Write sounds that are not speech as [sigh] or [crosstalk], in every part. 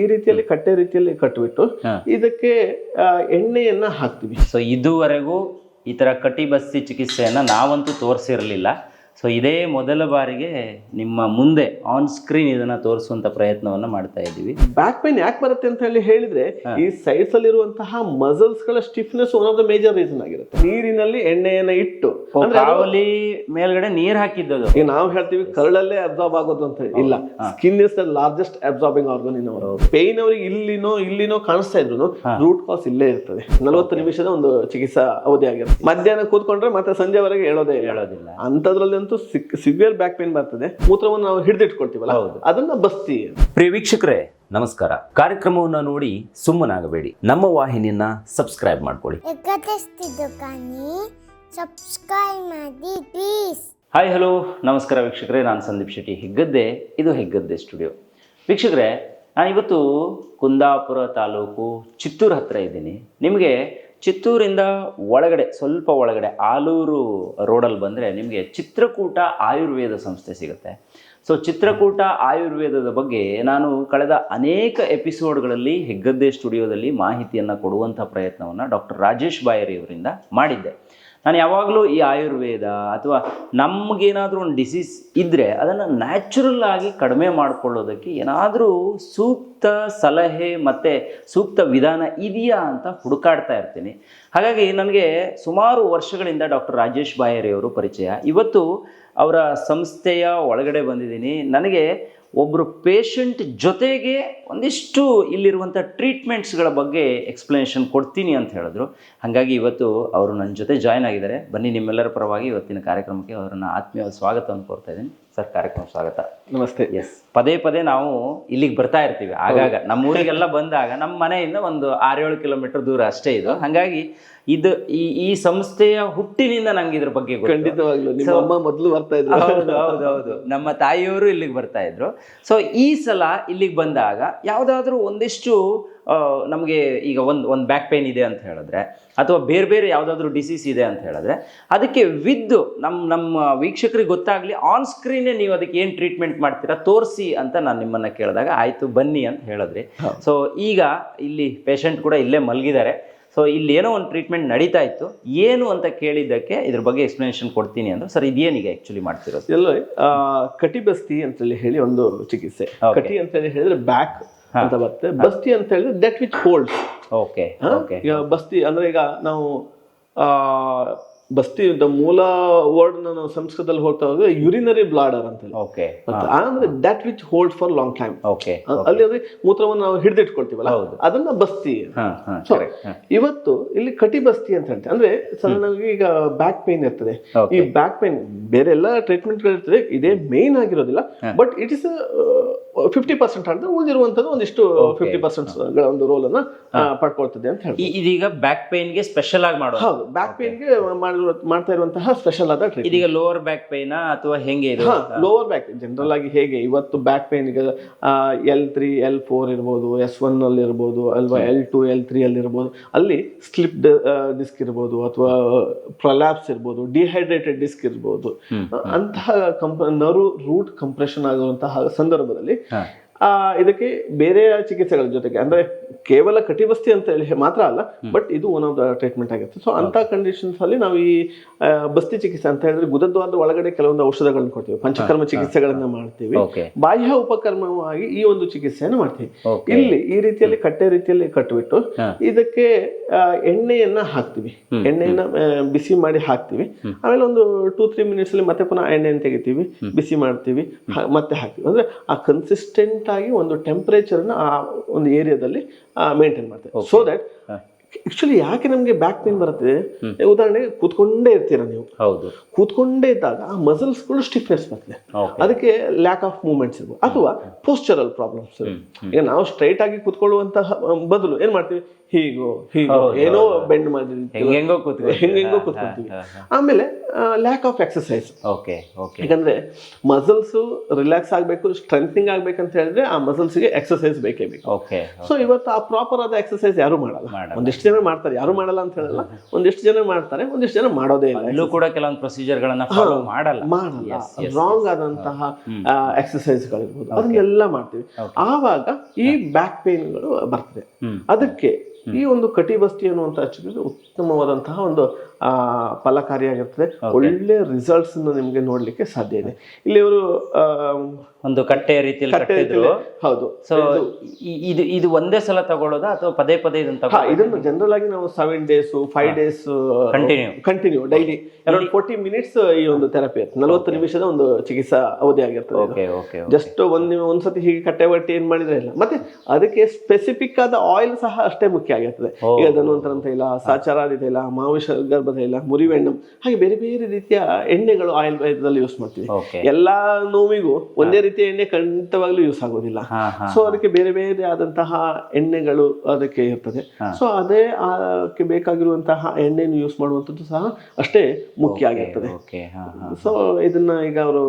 ಈ ರೀತಿಯಲ್ಲಿ ಕಟ್ಟೆ ರೀತಿಯಲ್ಲಿ ಕಟ್ಬಿಟ್ಟು ಇದಕ್ಕೆ ಎಣ್ಣೆಯನ್ನ ಹಾಕ್ತೀವಿ. ಸೊ ಇದುವರೆಗೂ ಈ ತರ ಕಟಿ ಬಸ್ಸಿ ಚಿಕಿತ್ಸೆಯನ್ನ ನಾವಂತೂ ತೋರಿಸಿರಲಿಲ್ಲ. ಸೊ ಇದೇ ಮೊದಲ ಬಾರಿಗೆ ನಿಮ್ಮ ಮುಂದೆ ಆನ್ ಸ್ಕ್ರೀನ್ ಇದನ್ನ ತೋರಿಸುವಂತ ಪ್ರಯತ್ನವನ್ನ ಮಾಡ್ತಾ ಇದ್ದೀವಿ. ಬ್ಯಾಕ್ ಪೈನ್ ಯಾಕೆ ಬರುತ್ತೆ ಅಂತ ಹೇಳಿ ಹೇಳಿದ್ರೆ ಈ ಸೈಡ್ಸ್ ಅಲ್ಲಿ ಇರುವಂತಹ ಮಸಲ್ಸ್ಗಳ stiffness one of the major reason ಆಗಿರುತ್ತೆ. ನೀರಿನಲ್ಲಿ ಎಣ್ಣೆಯನ್ನ ಇಟ್ಟು ಕಾವಲಿ ಮೇಲ್ಗಡೆ ನೀರ್ ಹಾಕಿದ್ದು ಈಗ ನಾವು ಹೇಳ್ತೀವಿ ಕರಳಲ್ಲೇ ಅಬ್ಸಾರ್ಬ್ ಆಗೋದು ಅಂತ ಹೇಳಿ. ಇಲ್ಲ skin is the largest absorbing organ in ಅವರು ಪೇನ್ ಅವರಿಗೆ ಇಲ್ಲಿನೋ ಇಲ್ಲಿನೋ ಕಾಣಿಸ್ತಾ ಇದ್ರು ರೂಟ್ ಕಾಸ್ ಇಲ್ಲೇ ಇರ್ತದೆ. ನಲವತ್ತು ನಿಮಿಷದ ಒಂದು ಚಿಕಿತ್ಸಾ ಅವಧಿ ಆಗಿರುತ್ತೆ. ಮಧ್ಯಾಹ್ನ ಕೂತ್ಕೊಂಡ್ರೆ ಮತ್ತೆ ಸಂಜೆವರೆಗೆ ಹೇಳೋದೇ ಹೇಳೋದಿಲ್ಲ. ಹೇಳೋದಿಲ್ಲ ಅಂತದ್ರಲ್ಲಂತೂ ಸಿವಿಯರ್ ಬ್ಯಾಕ್ ಪೇನ್ ಬರ್ತದೆ. ಮೂತ್ರವನ್ನು ನಾವು ಹಿಡಿದಿಟ್ಕೊಳ್ತೀವಲ್ಲ ಹೌದು. ಅದನ್ನ ಬಸ್ತಿ. ಪ್ರಿಯ ವೀಕ್ಷಕರೇ ನಮಸ್ಕಾರ. ಕಾರ್ಯಕ್ರಮವನ್ನ ನೋಡಿ ಸುಮ್ಮನಾಗಬೇಡಿ. ನಮ್ಮ ವಾಹಿನಿಯನ್ನ ಸಬ್ಸ್ಕ್ರೈಬ್ ಮಾಡ್ಕೊಳ್ಳಿ. ಸಬ್ಸ್ಕ್ರೈಬ್ ಮಾಡಿ ಪ್ಲೀಸ್ ಹಾಯ್ ಹಲೋ ನಮಸ್ಕಾರ ವೀಕ್ಷಕರೇ ನಾನು ಸಂದೀಪ್ ಶೆಟ್ಟಿ. ಹೆಗ್ಗದ್ದೆ ಇದು ಹೆಗ್ಗದ್ದೆ ಸ್ಟುಡಿಯೋ ವೀಕ್ಷಕರೇ ನಾನು ಇವತ್ತು ಕುಂದಾಪುರ ತಾಲೂಕು ಚಿತ್ತೂರು ಹತ್ರ ಇದ್ದೀನಿ. ನಿಮಗೆ ಚಿತ್ತೂರಿಂದ ಒಳಗಡೆ, ಸ್ವಲ್ಪ ಒಳಗಡೆ, ಆಲೂರು ರೋಡಲ್ಲಿ ಬಂದರೆ ನಿಮಗೆ ಚಿತ್ರಕೂಟ ಆಯುರ್ವೇದ ಸಂಸ್ಥೆ ಸಿಗುತ್ತೆ. ಸೊ ಚಿತ್ರಕೂಟ ಆಯುರ್ವೇದದ ಬಗ್ಗೆ ನಾನು ಕಳೆದ ಅನೇಕ ಎಪಿಸೋಡ್ಗಳಲ್ಲಿ ಹೆಗ್ಗದ್ದೆ ಸ್ಟುಡಿಯೋದಲ್ಲಿ ಮಾಹಿತಿಯನ್ನು ಕೊಡುವಂಥ ಪ್ರಯತ್ನವನ್ನು ಡಾಕ್ಟರ್ ರಾಜೇಶ್ ಬಾಯರಿಯವರಿಂದ ಮಾಡಿದ್ದೆ. ನಾನು ಯಾವಾಗಲೂ ಈ ಆಯುರ್ವೇದ ಅಥವಾ ನಮಗೇನಾದರೂ ಒಂದು ಡಿಸೀಸ್ ಇದ್ದರೆ ಅದನ್ನು ನ್ಯಾಚುರಲ್ ಆಗಿ ಕಡಿಮೆ ಮಾಡಿಕೊಳ್ಳೋದಕ್ಕೆ ಏನಾದರೂ ಸೂಕ್ತ ಸಲಹೆ ಮತ್ತು ಸೂಕ್ತ ವಿಧಾನ ಇದೆಯಾ ಅಂತ ಹುಡುಕಾಡ್ತಾ ಇರ್ತೀನಿ. ಹಾಗಾಗಿ ನನಗೆ ಸುಮಾರು ವರ್ಷಗಳಿಂದ ಡಾಕ್ಟರ್ ರಾಜೇಶ್ ಬಾಯರಿಯವರು ಪರಿಚಯ. ಇವತ್ತು ಅವರ ಸಂಸ್ಥೆಯ ಒಳಗಡೆ ಬಂದಿದ್ದೀನಿ. ನನಗೆ ಒಬ್ಬರು ಪೇಷಂಟ್ ಜೊತೆಗೆ ಒಂದಿಷ್ಟು ಇಲ್ಲಿರುವಂಥ ಟ್ರೀಟ್ಮೆಂಟ್ಸ್ಗಳ ಬಗ್ಗೆ ಎಕ್ಸ್ಪ್ಲನೇಷನ್ ಕೊಡ್ತೀನಿ ಅಂತ ಹೇಳಿದ್ರು. ಹಾಗಾಗಿ ಇವತ್ತು ಅವರು ನನ್ನ ಜೊತೆ ಜಾಯ್ನ್ ಆಗಿದ್ದಾರೆ. ಬನ್ನಿ ನಿಮ್ಮೆಲ್ಲರ ಪರವಾಗಿ ಇವತ್ತಿನ ಕಾರ್ಯಕ್ರಮಕ್ಕೆ ಅವರನ್ನು ಆತ್ಮೀಯ ಸ್ವಾಗತವನ್ನು ಕೋರ್ತಾ ಇದ್ದೀನಿ. ಸರ್ ಕಾರ್ಯಕ್ರಮ ಸ್ವಾಗತ. ನಮಸ್ತೆ. ಎಸ್ ಪದೇ ಪದೇ ನಾವು ಇಲ್ಲಿಗೆ ಬರ್ತಾ ಇರ್ತೀವಿ ಆಗಾಗ. ನಮ್ಮ ಊರಿಗೆಲ್ಲ ಬಂದಾಗ ನಮ್ಮ ಮನೆಯಿಂದ ಒಂದು ಆರೇಳು ಕಿಲೋಮೀಟರ್ ದೂರ ಅಷ್ಟೇ ಇದು. ಹಾಗಾಗಿ ಇದು ಈ ಈ ಸಂಸ್ಥೆಯ ಹುಟ್ಟಿನಿಂದ ನಂಗೆ ಇದ್ರ ಬಗ್ಗೆ. ಖಂಡಿತವಾಗ್ಲು. ನಿಮ್ಮ ಅಮ್ಮ ಮೊದಲು ಬರ್ತಾ ಇದ್ರು. ಹೌದು ಹೌದು ಹೌದು. ನಮ್ಮ ತಾಯಿಯವರು ಇಲ್ಲಿಗೆ ಬರ್ತಾ ಇದ್ರು. ಸೊ ಈ ಸಲ ಇಲ್ಲಿಗೆ ಬಂದಾಗ ಯಾವುದಾದ್ರೂ ಒಂದಿಷ್ಟು ನಮಗೆ ಈಗ ಒಂದು ಒಂದು ಬ್ಯಾಕ್ ಪೇನ್ ಇದೆ ಅಂತ ಹೇಳಿದ್ರೆ ಅಥವಾ ಬೇರೆ ಬೇರೆ ಯಾವುದಾದ್ರೂ ಡಿಸೀಸ್ ಇದೆ ಅಂತ ಹೇಳಿದ್ರೆ ಅದಕ್ಕೆ ವಿದ್ದು ನಮ್ಮ ನಮ್ಮ ವೀಕ್ಷಕರಿಗೆ ಗೊತ್ತಾಗಲಿ ಆನ್ ಸ್ಕ್ರೀನೇ ನೀವು ಅದಕ್ಕೆ ಏನು ಟ್ರೀಟ್ಮೆಂಟ್ ಮಾಡ್ತೀರಾ ತೋರಿಸಿ ಅಂತ ನಾನು ನಿಮ್ಮನ್ನು ಕೇಳಿದಾಗ ಆಯಿತು ಬನ್ನಿ ಅಂತ ಹೇಳಿದ್ರಿ. ಸೊ ಈಗ ಇಲ್ಲಿ ಪೇಷಂಟ್ ಕೂಡ ಇಲ್ಲೇ ಮಲಗಿದ್ದಾರೆ. ಸೊ ಇಲ್ಲಿ ಏನೋ ಒಂದು ಟ್ರೀಟ್ಮೆಂಟ್ ನಡೀತಾ ಇತ್ತು. ಏನು ಅಂತ ಕೇಳಿದ್ದಕ್ಕೆ ಇದ್ರ ಬಗ್ಗೆ ಎಕ್ಸ್ಪ್ಲನೇಷನ್ ಕೊಡ್ತೀನಿ ಅಂದ್ರೆ. ಸರ್ ಇದೇನೀಗ ಆಕ್ಚುಲಿ ಮಾಡ್ತಿರೋದು? ಎಲ್ಲ ಕಟಿಬಸ್ತಿ ಅಂತೇಳಿ ಹೇಳಿ ಒಂದು ಚಿಕಿತ್ಸೆ. ಕಟಿ ಅಂತ ಹೇಳಿ ಹೇಳಿದ್ರೆ ಬ್ಯಾಕ್ ಅಂತ ಬರುತ್ತೆ ಬಸ್ತಿ ಅಂತ ಹೇಳಿದ್ರೆ ದಟ್ ವಿಚ್ ಹೋಲ್ಡ್ಸ್ ಓಕೆ ಬಸ್ತಿ ಅಂದ್ರೆ ಈಗ ನಾವು ಆ ಬಸ್ತಿ ಅಂತ ಮೂಲ ವರ್ಡ್ ನಾನು ಸಂಸ್ಕೃತದಲ್ಲಿ ಹೋಗ್ತಾ ಹೋದ್ರೆ ಯುರಿನರಿ ಬ್ಲಾಡರ್ ಅಂತ ಓಕೆ ಅಂದ್ರೆ that which hold for long time okay ಅಲ್ಲಿ ಅಂದ್ರೆ ಮೂತ್ರವನ್ನು ನಾವು ಹಿಡಿದಿಟ್ಕೊಳ್ತೀವಲ್ಲ. ಅದನ್ನ ಬಸ್ತಿ ಇವತ್ತು ಇಲ್ಲಿ ಕಟಿ ಬಸ್ತಿ ಅಂತ ಹೇಳ್ತೀವಿ ಅಂದ್ರೆ ಸಡನ್ ಈಗ ಬ್ಯಾಕ್ ಪೇನ್ ಇರ್ತದೆ. ಈ ಬ್ಯಾಕ್ ಪೇನ್ ಬೇರೆ ಎಲ್ಲ ಟ್ರೀಟ್ಮೆಂಟ್ ಇರ್ತದೆ. ಇದೇ ಮೇನ್ ಆಗಿರೋದಿಲ್ಲ. But it is fifty percent ಅಂತ ಉಳಿದಿರುವಂತದ್ದು ಒಂದಿಷ್ಟು ಫಿಫ್ಟಿ ಪರ್ಸೆಂಟ್ ಒಂದು ರೋಲ್ ಅನ್ನ ಪಡ್ಕೊಳ್ತದೆ ಅಂತ ಹೇಳಿ ಇದೀಗ ಬ್ಯಾಕ್ ಪೈನ್ಗೆ ಸ್ಪೆಷಲ್ ಆಗಿ ಮಾಡೋದು. ಹೌದು. ಬ್ಯಾಕ್ ಮಾಡ್ತಾ ಇರುವಂತಹ ಸ್ಪೆಷಲ್ ಆದ ಟ್ರೀಟ್ ಈಗ ಲೋವರ್ ಬ್ಯಾಕ್ ಪೇನಾ ಅಥವಾ ಹೆಂಗೆ ಇದು ಲೋವರ್ ಬ್ಯಾಕ್ ಜನರಲ್ ಆಗಿ ಹೇಗೆ? ಇವತ್ತು ಬ್ಯಾಕ್ ಪೇನ್ ಈಗ ಎಲ್ ತ್ರೀ ಎಲ್ ಫೋರ್ ಇರ್ಬೋದು ಎಸ್ ಒನ್ ಅಲ್ಲಿ ಇರ್ಬೋದು ಅಲ್ವಾ ಎಲ್ ಟು ಎಲ್ ತ್ರೀ ಅಲ್ಲಿ ಇರ್ಬೋದು. ಅಲ್ಲಿ ಸ್ಲಿಪ್ ಡಿಸ್ಕ್ ಇರ್ಬೋದು ಅಥವಾ ಪ್ರೊಲ್ಯಾಪ್ಸ್ ಇರ್ಬೋದು ಡಿಹೈಡ್ರೇಟೆಡ್ ಡಿಸ್ಕ್ ಇರ್ಬೋದು. ಅಂತಹ ಕಂಪ ನರು ರೂಟ್ ಕಂಪ್ರೆಷನ್ ಆಗುವಂತಹ ಸಂದರ್ಭದಲ್ಲಿ ಆ, ಇದಕ್ಕೆ ಬೇರೆ ಚಿಕಿತ್ಸೆಗಳ ಜೊತೆಗೆ ಅಂದ್ರೆ ಕೇವಲ ಕಟಿವಸ್ತಿ ಅಂತ ಹೇಳಿ ಮಾತ್ರ ಅಲ್ಲ ಬಟ್ ಇದು ಒನ್ ಆಫ್ ದ ಟ್ರೀಟ್ಮೆಂಟ್ ಆಗಿರುತ್ತೆ. ಸೊ ಅಂತ ಕಂಡೀಷನ್ಸ್ ಅಲ್ಲಿ ನಾವು ಈ ಬಸ್ತಿ ಚಿಕಿತ್ಸೆ ಅಂತ ಹೇಳಿದ್ರೆ ಗುದದ್ವಾರದ ಒಳಗಡೆ ಕೆಲವೊಂದು ಔಷಧಗಳನ್ನ ಕೊಡ್ತೀವಿ. ಪಂಚಕರ್ಮ ಚಿಕಿತ್ಸೆಗಳನ್ನ ಮಾಡ್ತೀವಿ. ಬಾಹ್ಯ ಉಪಕರ್ಮವಾಗಿ ಈ ಒಂದು ಚಿಕಿತ್ಸೆಯನ್ನು ಮಾಡ್ತೀವಿ. ಇಲ್ಲಿ ಈ ರೀತಿಯಲ್ಲಿ ಕಟ್ಟೆ ರೀತಿಯಲ್ಲಿ ಕಟ್ಟುಬಿಟ್ಟು ಇದಕ್ಕೆ ಎಣ್ಣೆಯನ್ನ ಹಾಕ್ತಿವಿ. ಎಣ್ಣೆಯನ್ನ ಬಿಸಿ ಮಾಡಿ ಹಾಕ್ತಿವಿ. ಆಮೇಲೆ ಒಂದು ಟೂ ತ್ರೀ ಮಿನಿಟ್ಸ್ ಅಲ್ಲಿ ಮತ್ತೆ ಪುನಃ ಎಣ್ಣೆಯನ್ನು ತೆಗಿತೀವಿ. ಬಿಸಿ ಮಾಡ್ತೀವಿ. ಮತ್ತೆ ಹಾಕ್ತೀವಿ. ಅಂದ್ರೆ ಆ ಕನ್ಸಿಸ್ಟೆಂಟ್ ಆಗಿ ಒಂದು ಟೆಂಪರೇಚರ್ ಆ ಒಂದು ಏರಿಯಾದಲ್ಲಿ ಮೇಂಟೈನ್ ಮಾಡ್ತೇವೆ. ಸೊ ದಟ್ ಆಕ್ಚುಲಿ ಯಾಕೆ ನಮಗೆ ಬ್ಯಾಕ್ ಪೇನ್ ಬರುತ್ತೆ? ಉದಾಹರಣೆಗೆ ಕೂತ್ಕೊಂಡೇ ಇರ್ತೀರಾ ನೀವು. ಹೌದು. ಕೂತ್ಕೊಂಡೇ ಇದ್ದಾಗ ಆ ಮಸಲ್ಸ್ಗಳು ಸ್ಟಿಫ್ನೆಸ್ ಬರ್ತದೆ. ಅದಕ್ಕೆ ಲ್ಯಾಕ್ ಆಫ್ ಮೂವ್ಮೆಂಟ್ಸ್ ಇರ್ಬೋದು. ಅಥವಾ ಪೋಸ್ಚರಲ್ ಪ್ರಾಬ್ಲಮ್ಸ್ ಈಗ ನಾವು ಸ್ಟ್ರೈಟ್ ಆಗಿ ಕೂತ್ಕೊಳ್ಳುವಂತಹ ಬದಲು ಏನ್ ಮಾಡ್ತೀವಿ? ಹೀಗೋ ಹೀಗೋ ಏನೋ ಬೆಂಡ್ ಮಾಡಿ ಹೆಂಗೆಂಗೋ ಕೂತ್ಕೊಳ್ತೀವಿ. ಆಮೇಲೆ lack of exercise okay okay. ಯಾಕಂದ್ರೆ ಮಸಲ್ಸ್ ರಿಲ್ಯಾಕ್ಸ್ ಆಗ್ಬೇಕು ಸ್ಟ್ರೆಂಥನಿಂಗ್ ಆಗ್ಬೇಕಂತ ಹೇಳಿದ್ರೆ ಆ ಮಸಲ್ಸ್ಗೆ ಎಕ್ಸಸೈಸ್ ಬೇಕೇ ಬೇಕು. ಓಕೆ ಸೊ ಇವತ್ತು ಆ ಪ್ರಾಪರ್ ಆದ ಎಕ್ಸಸೈಸ್ ಯಾರು ಮಾಡಲ್ಲ. ಒಂದಿಷ್ಟು ಜನ ಮಾಡ್ತಾರೆ ಯಾರು ಮಾಡಲ್ಲ ಅಂತ ಹೇಳಲ್ಲ. ಒಂದಿಷ್ಟು ಜನ ಮಾಡ್ತಾರೆ ಒಂದಿಷ್ಟು ಜನ ಮಾಡೋದೇ ಇಲ್ಲ. ಇಲ್ಲೂ ಕೂಡ ಕೆಲವೊಂದು ಪ್ರೊಸೀಜರ್ಗಳನ್ನ ಫಾಲೋ ಮಾಡಲ್ಲ. ಮಾಡಲ್ಲ. ರಾಂಗ್ ಆದಂತಹ ಎಕ್ಸಸೈಸ್ಗಳಿರ್ಬೋದು ಅದನ್ನೆಲ್ಲ ಮಾಡ್ತೀವಿ. ಆವಾಗ ಈ ಬ್ಯಾಕ್ ಪೇನ್ಗಳು ಬರ್ತದೆ. ಅದಕ್ಕೆ ಈ ಒಂದು ಕಟಿಬಸ್ತಿ ಅನ್ನುವಂಥ ಚಿಕಿತ್ಸೆ ಉತ್ತಮವಾದಂತಹ ಒಂದು ಫಲಕಾರಿಯಾಗಿರ್ತದೆ. ಒಳ್ಳೆ ರಿಸಲ್ಟ್ಸ್ ನಿಮಗೆ ನೋಡ್ಲಿಕ್ಕೆ ಸಾಧ್ಯ ಇದೆ. ಇಲ್ಲಿ ಇವರು ಒಂದು ಕಟ್ಟೆಯ ರೀತಿಯಲ್ಲಿ ಕಟ್ಟಿದ್ರು. ಹೌದು. ಸೊ ಇದು ಇದು ಒಂದೇ ಸಲ ತಗೊಳ್ಳೋದಾ ಅಥವಾ ಪದೇ ಪದೇ ಇದನ್ನ ಇದನ್ನು ಜನರಲ್ ಆಗಿ ನಾವು seven days five days continue continue daily around forty minutes ಈ ಒಂದು ಥೆರಪಿ ಇರುತ್ತೆ ನಲವತ್ತು ನಿಮಿಷದ ಒಂದು ಚಿಕಿತ್ಸಾ ಅವಧಿ ಆಗಿರ್ತದೆ ಜಸ್ಟ್ ಒಂದ್ ಒಂದ್ಸತಿ ಹೀಗೆ ಕಟ್ಟೆ ಬಟ್ಟೆ ಏನ್ ಮಾಡಿದ್ರೆ ಇಲ್ಲ. ಮತ್ತೆ ಅದಕ್ಕೆ ಸ್ಪೆಸಿಫಿಕ್ ಆದ ಆಯಿಲ್ ಸಹ ಅಷ್ಟೇ ಮುಖ್ಯ ಆಗಿರ್ತದೆ. ಈಗ ಧನ್ವಂತರ ತೈಲ ಸಾಚಾರಾದಿ ತೈಲ ಮಾವಿಷ ಗರ್ಭ ತೈಲ ಮುರಿವೆಣ್ಣು ಹಾಗೆ ಬೇರೆ ಬೇರೆ ರೀತಿಯ ಎಣ್ಣೆಗಳು ಆಯುರ್ವೇದದಲ್ಲಿ ಯೂಸ್ ಮಾಡ್ತೀವಿ. ಎಲ್ಲಾ ನೋವಿಗೂ ಒಂದೇ ರೀತಿಯ ಎಣ್ಣೆ ಖಂಡಿತವಾಗ್ಲೂ ಯೂಸ್ ಆಗೋದಿಲ್ಲ. ಸೊ ಅದಕ್ಕೆ ಬೇರೆ ಬೇರೆ ಆದಂತಹ ಎಣ್ಣೆಗಳು ಅದಕ್ಕೆ ಇರ್ತದೆ. ಸೊ ಅದೇ ಅದಕ್ಕೆ ಬೇಕಾಗಿರುವಂತಹ ಎಣ್ಣೆಯನ್ನು ಯೂಸ್ ಮಾಡುವಂಥದ್ದು ಸಹ ಅಷ್ಟೇ ಮುಖ್ಯ ಆಗಿರ್ತದೆ. ಸೊ ಇದನ್ನ ಈಗ ಅವರು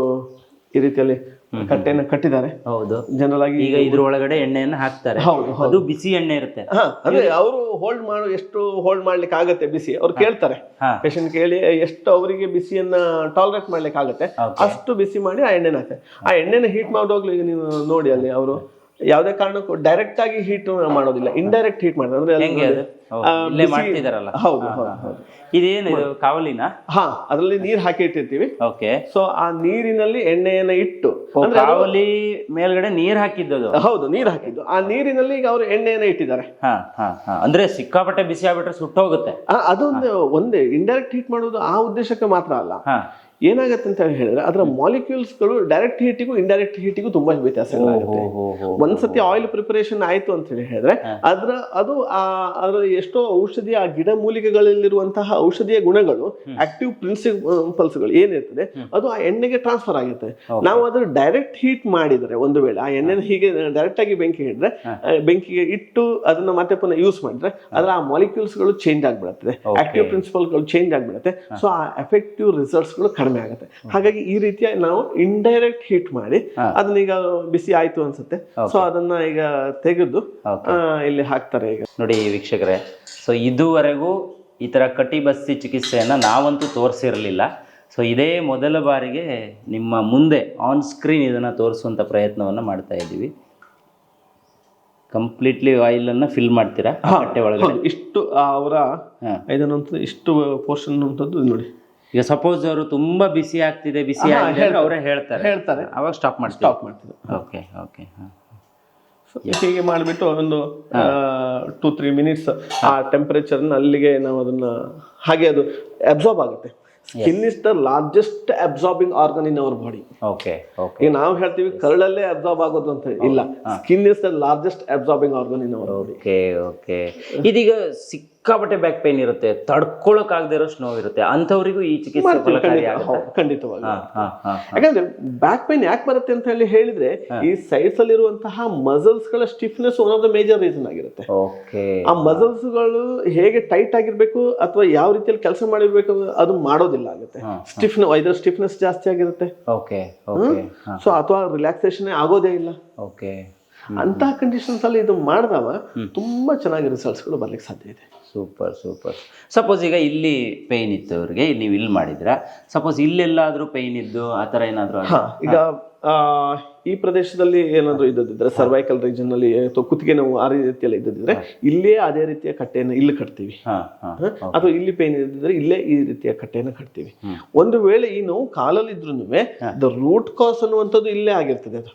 ಈ ರೀತಿಯಲ್ಲಿ ಕಟ್ಟೆಯನ್ನು ಕಟ್ಟಿದ್ದಾರೆ. ಹೌದು. ಜನರಲ್ ಆಗಿ ಈಗ ಇದ್ರ ಒಳಗಡೆ ಎಣ್ಣೆಯನ್ನ ಹಾಕ್ತಾರೆ. ಹೌದು, ಅದು ಬಿಸಿ ಎಣ್ಣೆ ಇರುತ್ತೆ. ಹಾ ಅಂದ್ರೆ ಅವರು ಹೋಲ್ಡ್ ಮಾಡೋ ಎಷ್ಟು ಹೋಲ್ಡ್ ಮಾಡ್ಲಿಕ್ಕೆ ಆಗತ್ತೆ ಬಿಸಿ? ಅವ್ರು ಕೇಳ್ತಾರೆ. ಹಾ. ಪೇಷಂಟ್ ಕೇಳಿ ಎಷ್ಟು ಅವರಿಗೆ ಬಿಸಿಯನ್ನ ಟಾಲರೇಟ್ ಮಾಡ್ಲಿಕ್ಕೆ ಆಗುತ್ತೆ ಅಷ್ಟು ಬಿಸಿ ಮಾಡಿ ಆ ಎಣ್ಣೆನ ಹಾಕ್ತಾರೆ. ಆ ಎಣ್ಣೆನ ಹೀಟ್ ಮಾಡೋಗ್ಲು ಈಗ ನೀವು ನೋಡಿ ಅಲ್ಲಿ ಅವರು. ಯಾವುದೇ ಕಾರಣಕ್ಕೂ ಡೈರೆಕ್ಟ್ ಆಗಿ ಹೀಟ್ ಮಾಡೋದಿಲ್ಲ ಇಂಡೈರೆಕ್ಟ್ ಹೀಟ್ ಮಾಡ್ತಾರೆ ಅಂದ್ರೆ ಅಲ್ಲಿ ಹೆಂಗೆ ಅದು ಹೌದು, ಇಲ್ಲೇ ಬಿಸಿ- ಮಾಡ್ತಿದಾರಲ್ಲ. ಹೌದು ಹೌದು ಹೌದು. ಇದೇನು ಇದು ಕಾವಲಿನ? ಹಾ ಅದರಲ್ಲಿ ನೀರ್ ಹಾಕಿ ಇಟ್ಟಿರ್ತೀವಿ ಓಕೆ. ಸೊ ಆ ನೀರಿನಲ್ಲಿ ಎಣ್ಣೆಯನ್ನ ಇಟ್ಟು ಅಂದ್ರೆ ಅದು- ಕಾವಲಿ ಮೇಲ್ಗಡೆ ನೀರ್ ಹಾಕಿದ್ದು ಹೌದು ನೀರ್ ಹಾಕಿದ್ದು. ಆ ನೀರಿನಲ್ಲಿ ಈಗ ಅವರು ಎಣ್ಣೆಯನ್ನ ಇಟ್ಟಿದ್ದಾರೆ. ಹಾ ಹಾ ಹಾ. ಅಂದ್ರೆ ಸಿಕ್ಕಾಪಟ್ಟೆ ಬಿಸಿ ಆಗ್ಬಿಟ್ರೆ ಸುಟ್ಟೋಗುತ್ತೆ. ಆ, ಅದೊಂದು ಒಂದೇ ಇಂಡೈರೆಕ್ಟ್ ಹೀಟ್ ಮಾಡೋದು ಆ ಉದ್ದೇಶಕ್ಕೆ ಮಾತ್ರ ಅಲ್ಲ. ಹಾ. ಏನಾಗತ್ತೆ ಅಂತ ಹೇಳಿದ್ರೆ ಅದರ ಮಾಲಿಕ್ಯೂಲ್ಸ್ಗಳು ಡೈರೆಕ್ಟ್ ಹೀಟಿಗೂ ಇಂಡೈರೆಕ್ಟ್ ಹೀಟಿಗೂ ತುಂಬಾ ವ್ಯತ್ಯಾಸಗಳಾಗುತ್ತೆ. ಒಂದ್ಸತಿ ಆಯಿಲ್ ಪ್ರಿಪರೇಷನ್ ಆಯ್ತು ಅಂತ ಹೇಳಿ ಹೇಳಿದ್ರೆ ಅದ್ರ ಅದು ಆ ಅದರ ಎಷ್ಟೋ ಔಷಧಿ ಆ ಗಿಡ ಮೂಲಿಕೆಗಳಲ್ಲಿರುವಂತಹ ಔಷಧಿಯ ಗುಣಗಳು ಆಕ್ಟಿವ್ ಪ್ರಿನ್ಸಿಪಲ್ಸ್ಗಳು ಏನಿರ್ತದೆ ಅದು ಆ ಎಣ್ಣೆಗೆ ಟ್ರಾನ್ಸ್ಫರ್ ಆಗುತ್ತೆ. ನಾವು ಅದರ ಡೈರೆಕ್ಟ್ ಹೀಟ್ ಮಾಡಿದ್ರೆ ಒಂದು ವೇಳೆ ಆ ಎಣ್ಣೆನ ಹೀಗೆ ಡೈರೆಕ್ಟ್ ಆಗಿ ಬೆಂಕಿ ಹಿಡಿದ್ರೆ ಬೆಂಕಿಗೆ ಇಟ್ಟು ಅದನ್ನ ಮತ್ತೆ ಪುನಃ ಯೂಸ್ ಮಾಡಿದ್ರೆ ಅದರ ಆ ಮಾಲಿಕ್ಯೂಲ್ಸ್ಗಳು ಚೇಂಜ್ ಆಗ್ಬಿಡುತ್ತದೆ ಆಕ್ಟಿವ್ ಪ್ರಿನ್ಸಿಪಲ್ಗಳು ಚೇಂಜ್ ಆಗ್ಬಿಡುತ್ತೆ. ಸೊ ಆ ಎಫೆಕ್ಟಿವ್ ರಿಸಲ್ಟ್ಸ್ಗಳು ಕಡಿಮೆ ಆಗುತ್ತೆ. ಹಾಗಾಗಿ ಈ ರೀತಿಯ ನಾವು ಇಂಡೈರೆಕ್ಟ್ ಹೀಟ್ ಮಾಡಿ ಅದನ್ನ ಈಗ ಬಿಸಿ ಆಯ್ತು ಅನ್ಸುತ್ತೆ. ಸೊ ಅದನ್ನ ಈಗ ತೆಗೆದು ಇಲ್ಲಿ ಹಾಕ್ತಾರೆ ಈಗ. ನೋಡಿ ವೀಕ್ಷಕರೇ ಸೊ ಇದುವರೆಗೂ ಈ ಥರ ಕಟಿಬಸ್ತಿ ಚಿಕಿತ್ಸೆಯನ್ನು ನಾವಂತೂ ತೋರಿಸಿರಲಿಲ್ಲ. ಸೊ ಇದೇ ಮೊದಲ ಬಾರಿಗೆ ನಿಮ್ಮ ಮುಂದೆ ಆನ್ ಸ್ಕ್ರೀನ್ ಇದನ್ನ ತೋರಿಸುವಂತ ಪ್ರಯತ್ನವನ್ನ ಮಾಡ್ತಾ ಇದ್ದೀವಿ. ಕಂಪ್ಲೀಟ್ಲಿ ಆಯಿಲ್ ಅನ್ನ ಫಿಲ್ ಮಾಡ್ತೀರಾ? ಒಳಗಡೆ? ಇಷ್ಟು ಅವರ. ಇದನ್ನಂತ ಇಷ್ಟು ಪೋರ್ಷನ್ ಅಂತದ್ದು ನೋಡಿ. ಈಗ ಸಪೋಸ್ ಅವರು ತುಂಬಾ ಬಿಸಿ ಆಗ್ತಿದೆ ಬಿಸಿ ಆಗಿದೆ ಅಂದ್ರೆ ಅವರೇ ಹೇಳ್ತಾರೆ. ಹೇಳ್ತಾರೆ. ಅವಾಗ ಸ್ಟಾಪ್ ಮಾಡ್ತೀವಿ. ಸ್ಟಾಪ್ ಮಾಡ್ತೀವಿ. ಓಕೆ ಓಕೆ ಹಾಂ. So, ಹೀಗೆ ಮಾಡಿಬಿಟ್ಟು ಒಂದು ಟೂ ತ್ರೀ ಮಿನಿಟ್ಸ್ ಆ ಟೆಂಪರೇಚರ್ನ ಅಲ್ಲಿಗೆ ನಾವು ಅದನ್ನ ಹಾಗೆ ಅದು ಅಬ್ಸಾರ್ಬ್ ಆಗುತ್ತೆ. Skin is the largest absorbing organ in our body okay okay ಈಗ ನಾವು ಹೇಳ್ತೀವಿ ಕರಳಲ್ಲೇ ಅಬ್ಸಾರ್ಬ್ ಆಗೋದು ಅಂತ ಇಲ್ಲ. Skin is the largest absorbing organ in our body okay okay ಇದೀಗ ಸಿಕ್ಕಾಪಟ್ಟೆ ಬ್ಯಾಕ್ ಪೇನ್ ಇರುತ್ತೆ ತಡ್ಕೊಳಕ್ ಆಗದೆ ಇರೋಷ್ಟು ನೋವಿರುತ್ತೆ ಅಂತವರಿಗೂ ಈ ಚಿಕಿತ್ಸೆ ಖಂಡಿತವಾಗ. ಯಾಕಂದ್ರೆ ಬ್ಯಾಕ್ ಪೇನ್ ಯಾಕೆ ಬರುತ್ತೆ ಅಂತ ಹೇಳಿ ಹೇಳಿದ್ರೆ ಈ ಸೈಡ್ಸ್ ಅಲ್ಲಿರುವಂತಹ ಮಸಲ್ಸ್ಗಳ stiffness one of the major reason ಆಗಿರುತ್ತೆ ಆ ಮಸಲ್ಸ್ಗಳು ಹೇಗೆ ಟೈಟ್ ಆಗಿರ್ಬೇಕು ಅಥವಾ ಯಾವ ರೀತಿಯಲ್ಲಿ ಕೆಲಸ ಮಾಡಿರ್ಬೇಕು ಅದು ಮಾಡೋದಿಲ್ಲ ಆಗುತ್ತೆ. ಸ್ಟಿಫ್ ಐದರ್ ಸ್ಟಿಫ್ನೆಸ್ ಜಾಸ್ತಿ ಆಗಿರುತ್ತೆ. ಸೊ ಅಥವಾ ರಿಲ್ಯಾಕ್ಸೇಷನ್ ಆಗೋದೇ ಇಲ್ಲ. ಓಕೆ ಅಂತಹ ಕಂಡೀಷನ್ಸ್ ಅಲ್ಲಿ ಇದು ಮಾಡಿದಾಗ ತುಂಬಾ ಚೆನ್ನಾಗಿ ರಿಸಲ್ಟ್ಸ್ಗಳು ಬರ್ಲಿಕ್ಕೆ ಸಾಧ್ಯ ಇದೆ. ಸೂಪರ್ ಸೂಪರ್ ಸಪೋಸ್ ಈಗ ಇಲ್ಲಿ ಪೈನ್ ಇತ್ತು ಅವ್ರಿಗೆ ನೀವು ಇಲ್ಲಿ ಮಾಡಿದ್ರ? ಸಪೋಸ್ ಇಲ್ಲೆಲ್ಲಾದ್ರೂ ಪೈನ್ ಇದ್ದು ಆ ಥರ ಏನಾದರೂ ಈಗ ಈ ಪ್ರದೇಶದಲ್ಲಿ ಏನಾದ್ರು ಇದ್ದದಿದ್ರೆ ಸರ್ವೈಕಲ್ ರೀಜನ್ ಅಲ್ಲಿ ಕುತ್ತಿಗೆ ನೋವು ಆ ರೀತಿಯಲ್ಲಿ ಇದ್ದದಿದ್ರೆ ಇಲ್ಲೇ ಅದೇ ರೀತಿಯ ಕಟ್ಟೆಯನ್ನು ಇಲ್ಲಿ ಕಟ್ತೀವಿ. ಅಥವಾ ಇಲ್ಲಿ ಪೇನ್ ಇದ್ದಿದ್ರೆ ಇಲ್ಲೇ ಈ ರೀತಿಯ ಕಟ್ಟೆಯನ್ನು ಕಟ್ತೀವಿ. ಒಂದು ವೇಳೆ ಈ ನೋವು ಕಾಲಲ್ಲಿ ಇದ್ರೂ ದ ರೂಟ್ ಕಾಸ್ ಅನ್ನುವಂಥದ್ದು ಇಲ್ಲೇ ಆಗಿರ್ತದೆ ಅದು.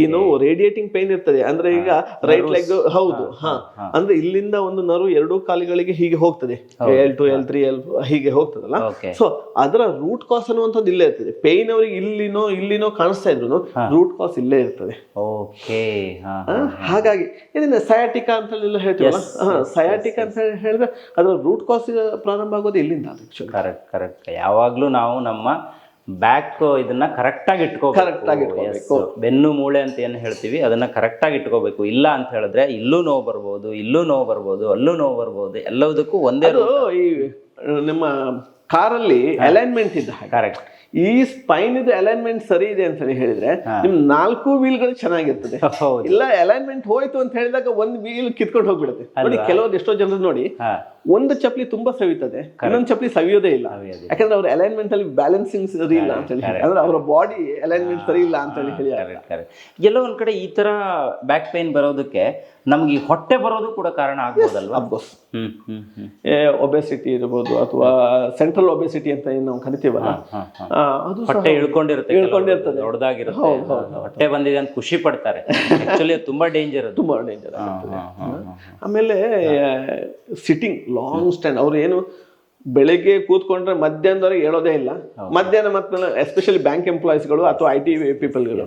ಈ ನೋವು ರೇಡಿಯೇಟಿಂಗ್ ಪೇನ್ ಇರ್ತದೆ. ಅಂದ್ರೆ ಈಗ ರೈಟ್ ಲೆಗ್ ಹೌದು ಹಾ ಅಂದ್ರೆ ಇಲ್ಲಿಂದ ಒಂದು ನರು ಎರಡು ಕಾಲುಗಳಿಗೆ ಹೀಗೆ ಹೋಗ್ತದೆ. L two L three L ಹೀಗೆ ಹೋಗ್ತದಲ್ಲ? ಸೊ ಅದರ ರೂಟ್ ಕಾಸ್ ಅನ್ನುವಂಥದ್ದು ಇಲ್ಲೇ ಇರ್ತದೆ. ಪೇನ್ ಅವರಿಗೆ ಇಲ್ಲಿನೋ ಇಲ್ಲಿನೋ ಕಾಣಿಸ್ತಾ ಇದ್ರು ರೂಟ್ ಕಾಸ್ ಇಲ್ಲೇ ಇರ್ತದೆ. ಹಾಗಾಗಿ ಇದನ್ನ ಸಯಾಟಿಕಾ ಅಂತ ಹೇಳ್ತೀವಲ್ಲ? ಸಯಾಟಿಕಾ ಅಂತ ಹೇಳಿ ಹೇಳಿದ್ರೆ ಅದರ ರೂಟ್ ಕಾಸ್ ಪ್ರಾರಂಭ ಆಗೋದು ಇಲ್ಲಿಂದ ಕರೆಕ್ಟ್ ಕರೆಕ್ಟ್ ಯಾವಾಗ್ಲೂ ನಾವು ನಮ್ಮ ಬ್ಯಾಕ್ ಇದನ್ನ ಕರೆಕ್ಟಾಗಿ ಇಟ್ಕೋಬೇಕು. ಕರೆಕ್ಟಾಗಿ ಇಟ್ಕೋಬೇಕು. ಬೆನ್ನು ಮೂಳೆ ಅಂತ ಏನು ಹೇಳ್ತೀವಿ ಅದನ್ನ ಕರೆಕ್ಟಾಗಿ ಇಟ್ಕೋಬೇಕು. ಇಲ್ಲ ಅಂತ ಹೇಳಿದ್ರೆ ಇಲ್ಲೂ ನೋವು ಬರ್ಬೋದು ಇಲ್ಲೂ ನೋವು ಬರ್ಬೋದು ಅಲ್ಲೂ ನೋವು ಬರ್ಬೋದು ಎಲ್ಲದಕ್ಕೂ ಒಂದೇ ಈ ನಿಮ್ಮ ಕಾರಲ್ಲಿ ಅಲೈನ್ಮೆಂಟ್ ಇದ್ದ ಕರೆಕ್ಟ್ ಈ ಸ್ಪೈನ್ ಇದು ಅಲೈನ್ಮೆಂಟ್ ಸರಿ ಇದೆ ಅಂತ ಹೇಳಿ ಹೇಳಿದ್ರೆ ನಿಮ್ ನಾಲ್ಕು ವೀಲ್ಗಳು ಚೆನ್ನಾಗಿರ್ತದೆ. [laughs] ಇಲ್ಲ ಅಲೈನ್ಮೆಂಟ್ ಹೋಯ್ತು ಅಂತ ಹೇಳಿದಾಗ ಒಂದ್ ವೀಲ್ ಕಿತ್ಕೊಂಡು ಹೋಗ್ಬಿಡುತ್ತೆ. ನೋಡಿ ಕೆಲವೊಂದು ಎಷ್ಟೋ ಜನರು ನೋಡಿ ಒಂದು ಚಪ್ಪಲಿ ತುಂಬಾ ಸವಿತದೆ ಇನ್ನೊಂದು ಚಪ್ಪಲಿ ಸವಿಯೋದೇ ಇಲ್ಲ. ಯಾಕಂದ್ರೆ ಅವ್ರ ಅಲೈನ್ಮೆಂಟ್ ಅಲ್ಲಿ ಬ್ಯಾಲೆನ್ಸಿಂಗ್ ಸರಿ ಇಲ್ಲ ಅಂತ ಹೇಳಿ ಅಂದ್ರೆ ಅವರ ಬಾಡಿ ಅಲೈನ್ಮೆಂಟ್ ಸರಿ ಇಲ್ಲ ಅಂತ ಹೇಳಿ ಎಲ್ಲೋ ಒಂದ್ ಕಡೆ ಈ ತರ ಬ್ಯಾಕ್ ಪೈನ್ ಬರೋದಕ್ಕೆ ನಮ್ಗೆ ಹೊಟ್ಟೆ ಬರೋದು ಕೂಡ ಕಾರಣ ಆಗ್ಬೋದಲ್ವಾ? ಏ ಒಬೆಸಿಟಿ ಇರ್ಬೋದು ಅಥವಾ ಸೆಂಟ್ರಲ್ ಒಬೆಸಿಟಿ ಅಂತ ಏನು ನಾವು ಕರಿತೀವಲ್ಲ? ಅದು ಹೊಟ್ಟೆ ಇಳ್ಕೊಂಡಿರುತ್ತೆ ಇಳ್ಕೊಂಡಿರ್ತದೆ. ದೊಡ್ಡದಾಗಿರುತ್ತೆ. ಹೊಟ್ಟೆ ಬಂದಿದೆ ಅಂತ ಖುಷಿ ಪಡ್ತಾರೆ. ಆಕ್ಚುಲಿ ತುಂಬಾ ಡೇಂಜರ್ ತುಂಬಾ ಡೇಂಜರ್. ಆಮೇಲೆ ಸಿಟ್ಟಿಂಗ್ ಲಾಂಗ್ ಸ್ಟ್ಯಾಂಡ್ ಅವ್ರು ಏನು ಬೆಳಿಗ್ಗೆ ಕೂತ್ಕೊಂಡ್ರೆ ಮಧ್ಯಾಹ್ನದವರೆಗೆ ಹೇಳೋದೇ ಇಲ್ಲ. ಮಧ್ಯಾಹ್ನ ಮತ್ತೆ ಎಸ್ಪೆಷಲಿ ಬ್ಯಾಂಕ್ ಎಂಪ್ಲಾಯೀಸ್ಗಳು ಅಥವಾ ಐ ಟಿ ಪೀಪಲ್ಗಳು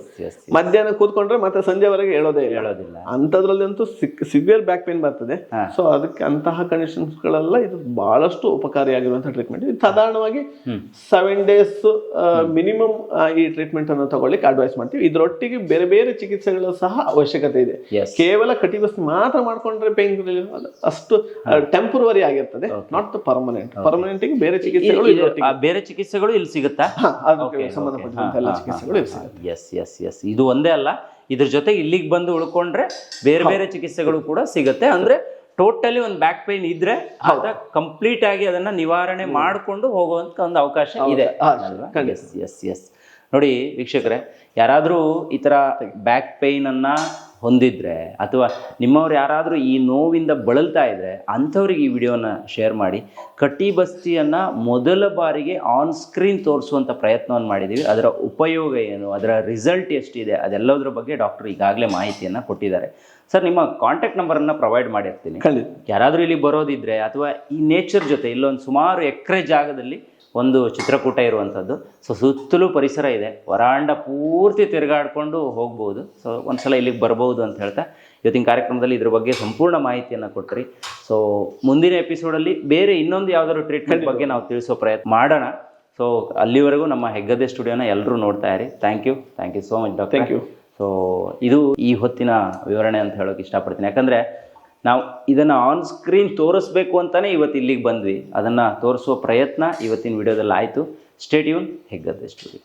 ಮಧ್ಯಾಹ್ನ ಕೂತ್ಕೊಂಡ್ರೆ ಮತ್ತೆ ಸಂಜೆವರೆಗೆ ಹೇಳೋದೇ ಇಲ್ಲ. ಅಂತದ್ರಲ್ಲಿ ಅಂಥದ್ರಲ್ಲಂತೂ ಸಿವಿಯರ್ ಬ್ಯಾಕ್ ಪೇನ್ ಬರ್ತದೆ. ಸೊ ಅದಕ್ಕೆ ಅಂತಹ ಕಂಡೀಷನ್ಸ್ ಗಳೆಲ್ಲ ಇದು ಬಹಳಷ್ಟು ಉಪಕಾರಿಯಾಗಿರುವಂತಹ ಟ್ರೀಟ್ಮೆಂಟ್ ಇದು ಸಾಧಾರಣವಾಗಿ ಸೆವೆನ್ ಡೇಸ್ ಮಿನಿಮಮ್ ಈ ಟ್ರೀಟ್ಮೆಂಟ್ ಅನ್ನು ತಗೊಳ್ಳಿಕ್ಕೆ ಅಡ್ವೈಸ್ ಮಾಡ್ತೀವಿ. ಇದರೊಟ್ಟಿಗೆ ಬೇರೆ ಬೇರೆ ಚಿಕಿತ್ಸೆಗಳ ಸಹ ಅವಶ್ಯಕತೆ ಇದೆ. ಕೇವಲ ಕಟಿಬಸ್ ಮಾತ್ರ ಮಾಡ್ಕೊಂಡ್ರೆ ಪೇನ್ ಅಷ್ಟು ಟೆಂಪ್ರವರಿ ಆಗಿರ್ತದೆ ನಾಟ್ ದ ಪರ್ಮನೆಂಟ್ ಪರ್ಮನೆಂಟ್ ಬೇರೆ ಚಿಕಿತ್ಸೆಗಳು ಆ ಬೇರೆ ಚಿಕಿತ್ಸೆಗಳು ಇಲ್ಲಿ ಸಿಗುತ್ತಾ? ಅದಕ್ಕೆ ಸಂಬಂಧಪಟ್ಟಂತ ಎಲ್ಲ ಚಿಕಿತ್ಸೆಗಳು ಇದೆ. ಎಸ್ ಎಸ್ ಎಸ್ ಇದು ಒಂದೇ ಅಲ್ಲ. ಇದ್ರ ಜೊತೆ ಇಲ್ಲಿಗೆ ಬಂದು ಉಳ್ಕೊಂಡ್ರೆ ಬೇರೆ ಬೇರೆ ಚಿಕಿತ್ಸೆಗಳು ಕೂಡ ಸಿಗುತ್ತೆ. ಅಂದ್ರೆ ಟೋಟಲಿ ಒಂದು ಬ್ಯಾಕ್ ಪೇನ್ ಇದ್ರೆ ಅದ ಕಂಪ್ಲೀಟ್ ಆಗಿ ಅದನ್ನ ನಿವಾರಣೆ ಮಾಡಿಕೊಂಡು ಹೋಗುವಂತ ಒಂದು ಅವಕಾಶ ಇದೆ. ಎಸ್ ಎಸ್ ಎಸ್ ನೋಡಿ ವೀಕ್ಷಕರೇ ಯಾರಾದರೂ ಈ ಥರ ಬ್ಯಾಕ್ ಪೈನನ್ನು ಹೊಂದಿದ್ರೆ ಅಥವಾ ನಿಮ್ಮವ್ರು ಯಾರಾದರೂ ಈ ನೋವಿಂದ ಬಳಲ್ತಾ ಇದ್ರೆ ಅಂಥವ್ರಿಗೆ ಈ ವಿಡಿಯೋನ ಶೇರ್ ಮಾಡಿ. ಕಟ್ಟಿ ಬಸ್ತಿಯನ್ನು ಮೊದಲ ಬಾರಿಗೆ ಆನ್ ಸ್ಕ್ರೀನ್ ತೋರಿಸುವಂಥ ಪ್ರಯತ್ನವನ್ನು ಮಾಡಿದ್ದೀವಿ ಅದರ ಉಪಯೋಗ ಏನು? ಅದರ ರಿಸಲ್ಟ್ ಎಷ್ಟಿದೆ? ಅದೆಲ್ಲದರ ಬಗ್ಗೆ ಡಾಕ್ಟರ್ ಈಗಾಗಲೇ ಮಾಹಿತಿಯನ್ನು ಕೊಟ್ಟಿದ್ದಾರೆ. ಸರ್ ನಿಮ್ಮ ಕಾಂಟ್ಯಾಕ್ಟ್ ನಂಬರನ್ನು ಪ್ರೊವೈಡ್ ಮಾಡಿರ್ತೀನಿ. ಯಾರಾದರೂ ಇಲ್ಲಿ ಬರೋದಿದ್ರೆ ಅಥವಾ ಈ ನೇಚರ್ ಜೊತೆ ಇಲ್ಲೊಂದು ಸುಮಾರು ಎಕರೆ ಜಾಗದಲ್ಲಿ ಒಂದು ಚಿತ್ರಕೂಟ ಇರುವಂಥದ್ದು. ಸೊ ಸುತ್ತಲೂ ಪರಿಸರ ಇದೆ. ವರಾಂಡ ಪೂರ್ತಿ ತಿರುಗಾಡಿಕೊಂಡು ಹೋಗ್ಬೋದು. ಸೊ ಒಂದು ಸಲ ಇಲ್ಲಿಗೆ ಬರ್ಬೋದು ಅಂತ ಹೇಳ್ತಾ ಇವತ್ತಿನ ಕಾರ್ಯಕ್ರಮದಲ್ಲಿ ಇದ್ರ ಬಗ್ಗೆ ಸಂಪೂರ್ಣ ಮಾಹಿತಿಯನ್ನು ಕೊಟ್ರಿ. ಸೊ ಮುಂದಿನ ಎಪಿಸೋಡಲ್ಲಿ ಬೇರೆ ಇನ್ನೊಂದು ಯಾವುದಾದ್ರು ಟ್ರೀಟ್ಮೆಂಟ್ ಬಗ್ಗೆ ನಾವು ತಿಳಿಸೋ ಪ್ರಯತ್ನ ಮಾಡೋಣ. ಸೊ ಅಲ್ಲಿವರೆಗೂ ನಮ್ಮ ಹೆಗ್ಗದೆ ಸ್ಟುಡಿಯೋನ ಎಲ್ಲರೂ ನೋಡ್ತಾ ಇರಿ. Thank you thank you so much doctor thank you so ಇದು ಈ ಹೊತ್ತಿನ ವಿವರಣೆ ಅಂತ ಹೇಳೋಕೆ ಇಷ್ಟಪಡ್ತೀನಿ. ಯಾಕಂದರೆ ನಾವು ಇದನ್ನು ಆನ್ ಸ್ಕ್ರೀನ್ ತೋರಿಸ್ಬೇಕು ಅಂತಲೇ ಇವತ್ತು ಇಲ್ಲಿಗೆ ಬಂದ್ವಿ. ಅದನ್ನು ತೋರಿಸುವ ಪ್ರಯತ್ನ ಇವತ್ತಿನ ವಿಡಿಯೋದಲ್ಲಿ ಆಯಿತು. ಸ್ಟೇಡಿಯೂನ್ ಹೆಗ್ಗದ್ದೆ ಸ್ಟುಡಿಯೋ